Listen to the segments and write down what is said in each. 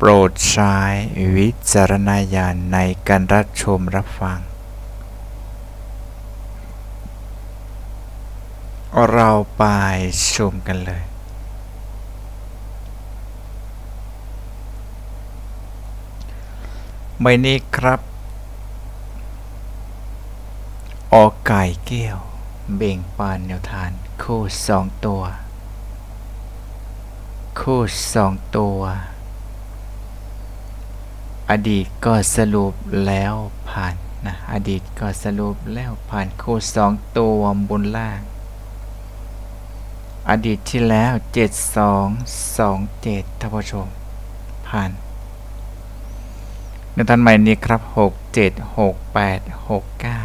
โปรดใช้วิจารณญาณในการรับชมรับฟัง เราไปชมกันเลย ไม่นี้ครับ ออกไก่เกี้ยว เบ่งปานแนวทานคู่สองตัว คู่สองตัว อดีตก็สรุปแล้วผ่านนะอดีตก็สรุปแล้วผ่านคู่สองตัวบนล่าง อดีตที่แล้ว 7 2 2 7ท่านผู้ชม ผ่านในทันใหม่นี้ครับ 6 7 6 8 6 9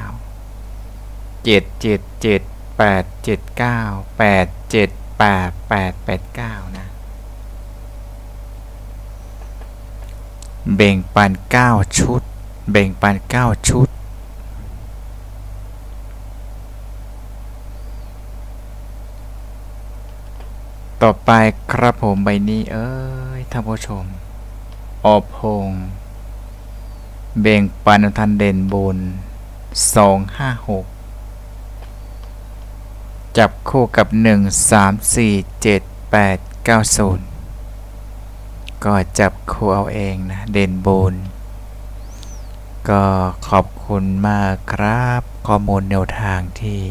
7 7 7 8 7 9 8 7 8 8 8 9นะ แบ่งปัน 9 ชุด แบ่งปัน 9 ชุด ต่อไปครับผมใบนี้เอ้ยท่านผู้ชม ออพงแบ่งปันทันเด่นบน 256 จับคู่กับ 1 3 4 7 8 9 0 ก็จับคู่เอาเองนะ เด่นบนก็ขอบคุณมากครับ ข้อมูลแนวทางที่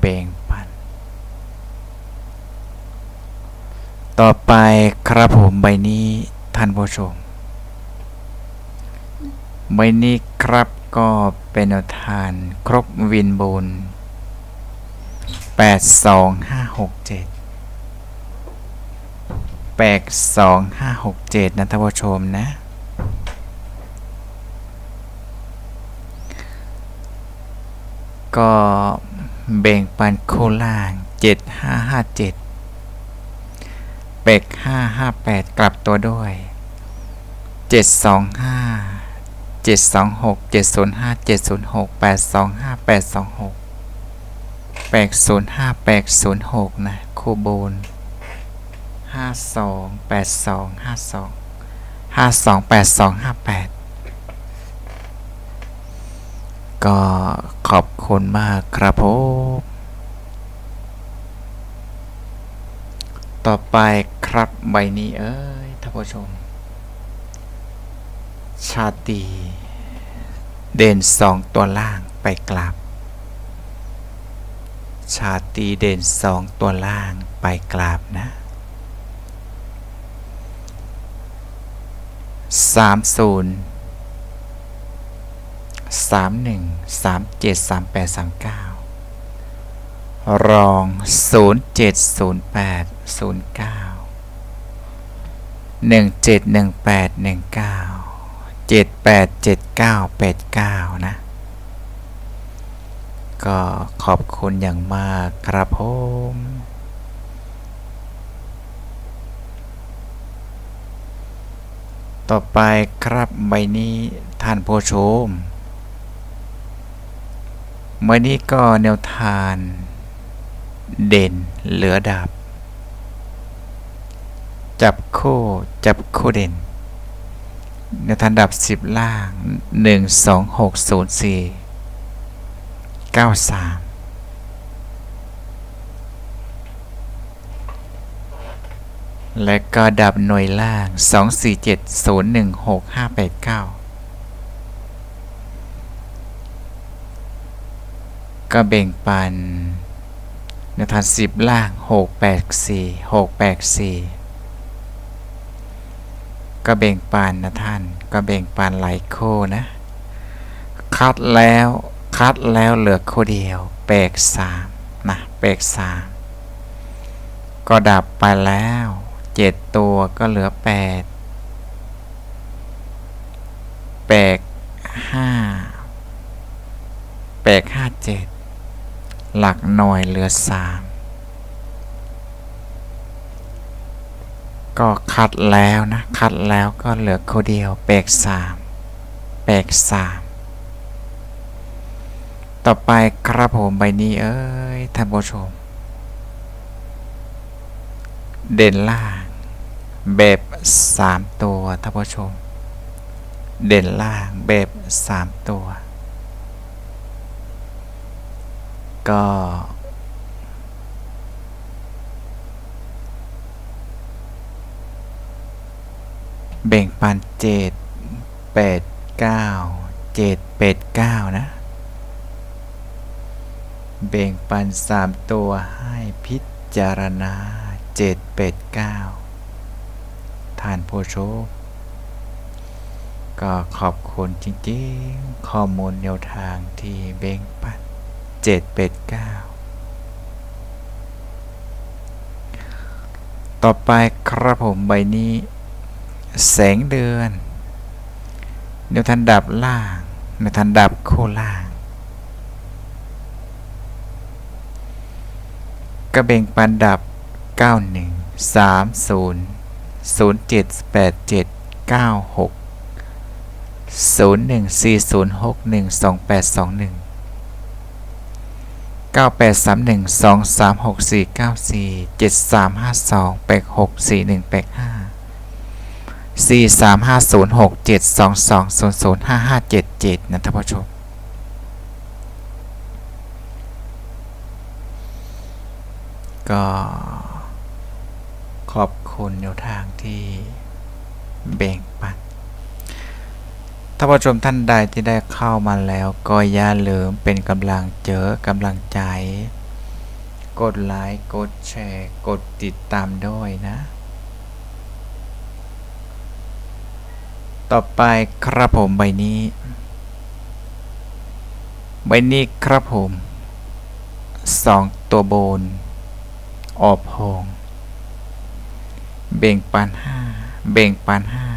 แบ่งปัน ต่อไปครับผมใบนี้ท่านผู้ชม ใบนี้ครับก็เป็นแนวทางครบวินบน8 2 5 6 7 แปดสองห้าหกเจ็ดนะท่านผู้ชมนะ ก็แบ่งปันโคล่างเจ็ดห้าห้าเจ็ดเปกห้าห้าแปดกลับตัวด้วยเจ็ดสองห้าเจ็ดสองหกเจ็ดศูนย์ห้าเจ็ดศูนย์หกแปดสองห้าแปดสองหกแปดศูนย์ห้าแปดศูนย์หกนะ คูโบน ห้าสองแปดสองห้าสองห้าสองแปดสองห้าแปดก็ขอบคุณมากครับผมต่อไปครับใบนี้เอ้ยท่านผู้ชม ชาติเด่นสองตัวล่างไปกลับ ชาติเด่นสองตัวล่างไปกลับนะ สามศูนย์สามหนึ่งสามเจ็ดสามแปดสามเก้ารองศูนย์เจ็ดศูนย์แปดศูนย์เก้าหนึ่งเจ็ดหนึ่งแปดหนึ่งเก้าเจ็ดแปดเจ็ดเก้าแปดเก้านะ ก็ขอบคุณอย่างมากครับผม ต่อไปครับใบนี้ท่านผู้ชมใบนี้ก็แนวทาน เด่นเหลือดับ จับคู่จับคู่เด่นแนวทานดับ 10 ล่าง 1 2 6 0 4 9 3 และก็ดับหน่วยล่าง 247016589 ก็แบ่งปันนทาน10ล่าง 684 684 ก็แบ่งปันนะท่าน ก็แบ่งปันหลายโคนะ คัดแล้ว คัดแล้วเหลือโคเดียว แปลก3นะ แปลก3ก็ดับไปแล้ว ตัวก็เหลือแปดแปดแปดห้าเจ็ดหลักหน่วยเหลือสามก็คัดแล้วนะ คัดแล้วก็เหลือคนเดียว แปดสามแปดสามต่อไปครับผมใบนี้เอ้ยท่านผู้ชมเดนล่า แบบสามตัวท่านผู้ชม เด่นล่างแบบสามตัว ก็ แบ่งปันเจ็ดแปดเก้าเจ็ดแปดเก้านะ แบ่งปันสามตัวให้พิจารณาเจ็ดแปดเก้า ท่านผู้ชมก็ขอบคุณจริงๆ ข้อมูลแนวทางที่แบ่งปันเจ็ดแปดเก้าต่อไปครับผมใบนี้ แสงเดือนแนวทันดับล่างแนวทันดับโคล่างกระเบงปันดับ 91 30 07 87 96 01 4061 2821 9831 2364 94 7352 86 41 85สี่สามห้าศูนย์หกเจ็ดสองสองศูนย์ศูนย์ห้าห้าเจ็ดเจ็ดนะท่านผู้ชมก็ขอบ คุณแนวทางที่แบ่งปันท่านผู้ชมท่านใดที่ได้เข้ามาแล้วก็อย่าลืมเป็นกำลังเจอกำลังใจ กดไลค์กดแชร์ กดติดตามด้วยนะ ต่อไปครับผมใบนี้ ใบนี้ครับผมสองตัวบน ออบพง บ่งปันห้าเบ่งปันห้า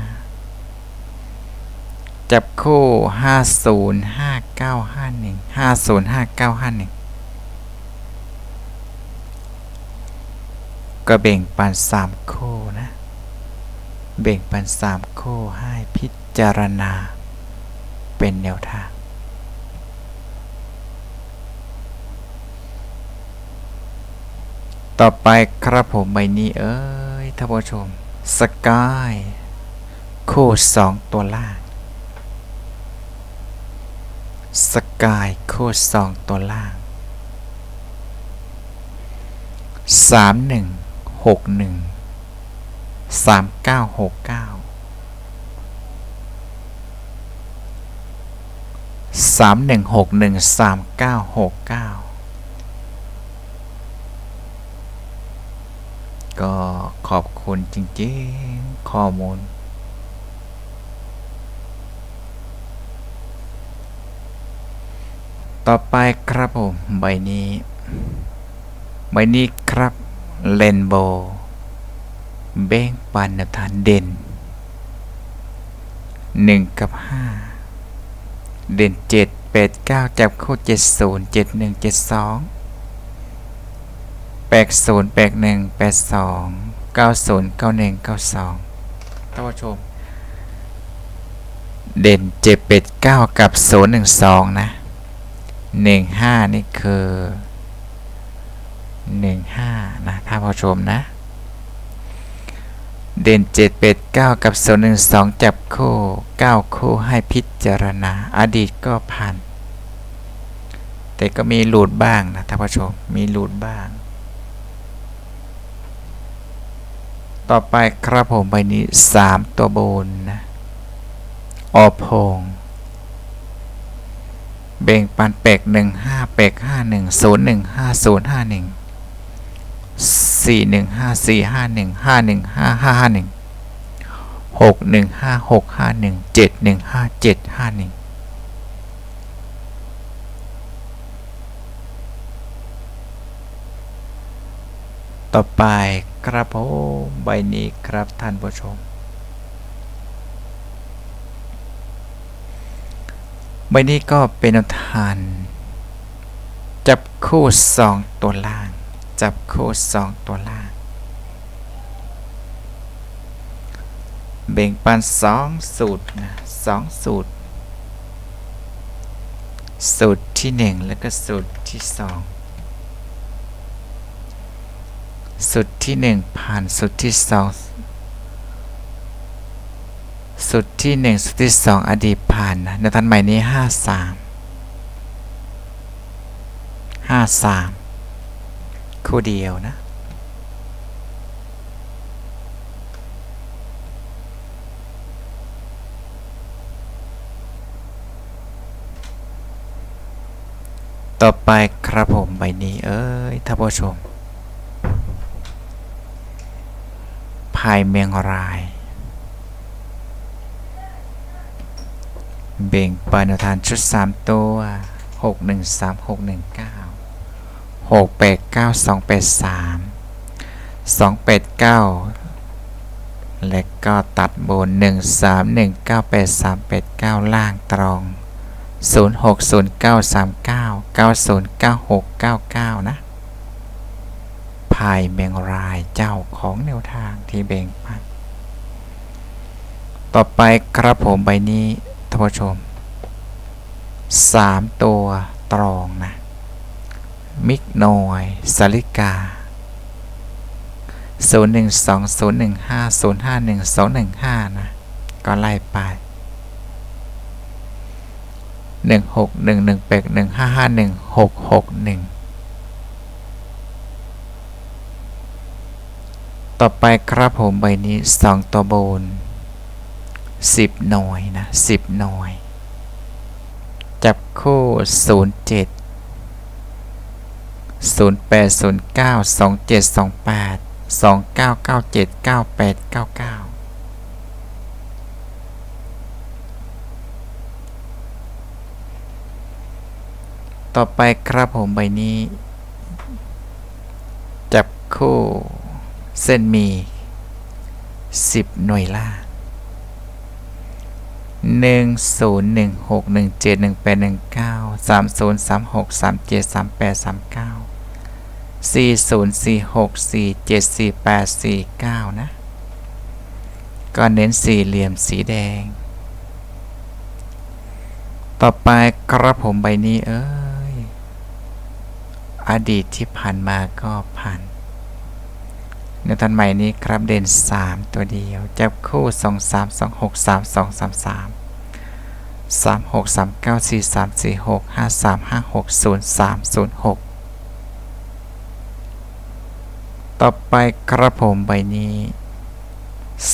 จับคู่ห้าศูนย์ห้าเก้าห้าหนึ่งห้าศูนย์ห้าเก้าห้าหนึ่งก็เบ่งปันสามคู่นะ เบ่งปันสามคู่ให้พิจารณา เป็นแนวทางต่อไปครับผมใบนี้เอ้ย ท่านผู้ชมสกายคู่สองตัวล่างสกายคู่สองตัวล่างสามหนึ่งหกหนึ่งสามเก้าหกเก้าสามหนึ่งหกหนึ่งสามเก้าหกเก้า ก็ขอบคุณจริงๆ ข้อมูล ต่อไปครับผม ใบนี้ ใบนี้ครับเลนโบเบ้งปันทานเด่นหนึ่งกับห้าเด่นเจ็ดแปดเก้าจับคู่เจ็ดศูนย์เจ็ดหนึ่งเจ็ดสอง แปดศูนย์แปดหนึ่งแปดสองเก้าศูนย์เก้าหนึ่งเก้าสองท่านผู้ชม เด่นเจ็ดแปดเก้ากับศูนย์หนึ่งสองนะหนึ่งห้านี่คือหนึ่งห้านะท่านผู้ชมนะ เด่นเจ็ดเป็ดเก้ากับศูนย์หนึ่งสองจับคู่เก้าคู่ให้พิจารณา อดีตก็ผ่านแต่ก็มีหลุดบ้างนะท่านผู้ชม มีหลุดบ้าง ต่อไปครับผมใบนี้สามตัวบนนะออพงเบ่งปันเป็กหนึ่งห้าเป็กห้าหนึ่งศูนย์หนึ่งห้าศูนย์ห้าหนึ่งสี่หนึ่งห้าสี่ห้าหนึ่งห้าหนึ่งห้าห้าห้าหนึ่งหกหนึ่งห้าหกห้าหนึ่งเจ็ดหนึ่งห้าเจ็ดห้าหนึ่งต่อไป ครับผมใบนี้ครับท่านผู้ชม ใบนี้ก็เป็นแนวทานคู่สองตัวล่าง จับคู่สองตัวล่าง เบ่งปันสองสูตรนะสองสูตร สูตรที่หนึ่งแล้วก็สูตรที่สอง สูตรที่หนึ่งผ่านสูตรที่สองสูตรที่หนึ่งสูตรที่สองอดีตผ่านนะในทันใหม่นี้ห้าสามห้าสามคู่เดียวนะต่อไปครับผมใบนี้เอ้ยท่านผู้ชมายเมงราย เบ่งปานทานชุด 3 ตัว 6 1 3 6 1 9 6 8 9 2 8 3 2 8 9 และก็ตัดบน 1 3 1 9 8 3 8 9 ล่างตรอง 0 6 0 9 3 9 9 0 9 6 9 9 นะ พายเมงรายเจ้าของแนวทางที่เบ่งปัน ต่อไปครับผมใบนี้ท่านผู้ชม 3 ตัวตรองนะ มิกนอยสลิกา 0 1 2 0 1 5 0 5 1 2 1 5 นะ ก็ไล่ไปหนึ่งหกหนึ่งหนึ่งเป็กหนึ่งห้าห้าหนึ่งหกหกหนึ่ง ต่อไปครับผมใบนี้สองตัวบนสิบหน่วยนะสิบหน่วย จับคู่ศูนย์เจ็ดศูนย์แปดศูนย์เก้าสองเจ็ดสองแปดสองเก้าเก้าเจ็ดเก้าแปดเก้าเก้าต่อไปครับผมใบนี้ จับคู่ เส้นมี 10 หน่วยล่างหนึ่งศูนย์หนึ่งหกหนึ่งเจ็ดหนึ่งแปดหนึ่งเก้าสามศูนย์สามหกสามเจ็ดสามแปดสามเก้าสี่ศูนย์สี่หกสี่เจ็ดสี่แปดสี่เก้านะ ก็เน้นสี่เหลี่ยมสีแดง ต่อไปกระผมใบนี้เอ้ย อดีตที่ผ่านมาก็ผ่าน ในตอนใหม่นี้ครับเด่น 3 ตัวเดียว จับคู่ 2 3 2 6 3 2 3 3 3 6 3 9 4 3 4 6 5 3 5 6 0 3 0 6 ต่อไปกระผมใบนี้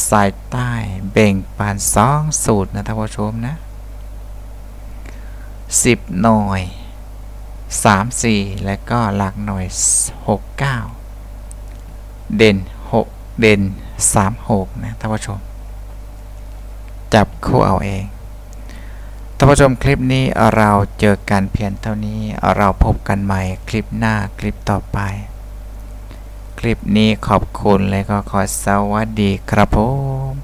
สายใต้เบ่งปานสองสูตรนะท่านผู้ชมนะ 10 หน่วย 3 4 และก็หลักหน่วย 6 9 เด่น 6 เด่น 3 6 นะท่านผู้ชม จับคู่เอาเองท่านผู้ชมคลิปนี้เราเจอกันเพียงเท่านี้เราพบกันใหม่คลิปหน้าคลิปต่อไป คลิปนี้ขอบคุณและก็ขอสวัสดีครับผม